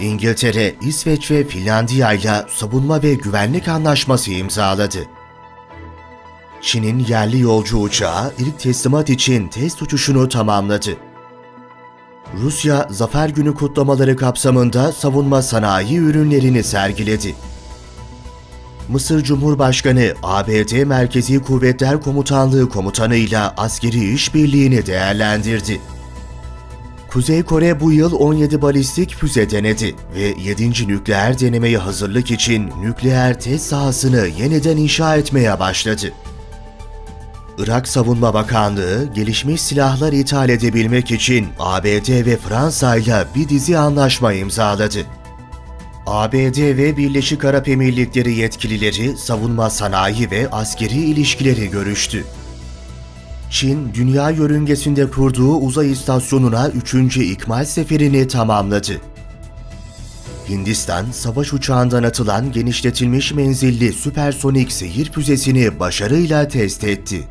İngiltere, İsveç ve Finlandiya ile savunma ve güvenlik anlaşması imzaladı. Çin'in yerli yolcu uçağı ilk teslimat için test uçuşunu tamamladı. Rusya, Zafer Günü kutlamaları kapsamında savunma sanayi ürünlerini sergiledi. Mısır Cumhurbaşkanı, ABD Merkezi Kuvvetler Komutanlığı komutanıyla askeri işbirliğini değerlendirdi. Kuzey Kore bu yıl 17 balistik füze denedi ve 7. nükleer denemeye hazırlık için nükleer test sahasını yeniden inşa etmeye başladı. Irak Savunma Bakanlığı, gelişmiş silahlar ithal edebilmek için ABD ve Fransa ile bir dizi anlaşma imzaladı. ABD ve Birleşik Arap Emirlikleri yetkilileri savunma sanayi ve askeri ilişkileri görüştü. Çin, dünya yörüngesinde kurduğu uzay istasyonuna 3. ikmal seferini tamamladı. Hindistan, savaş uçağından atılan genişletilmiş menzilli süpersonik seyir füzesini başarıyla test etti.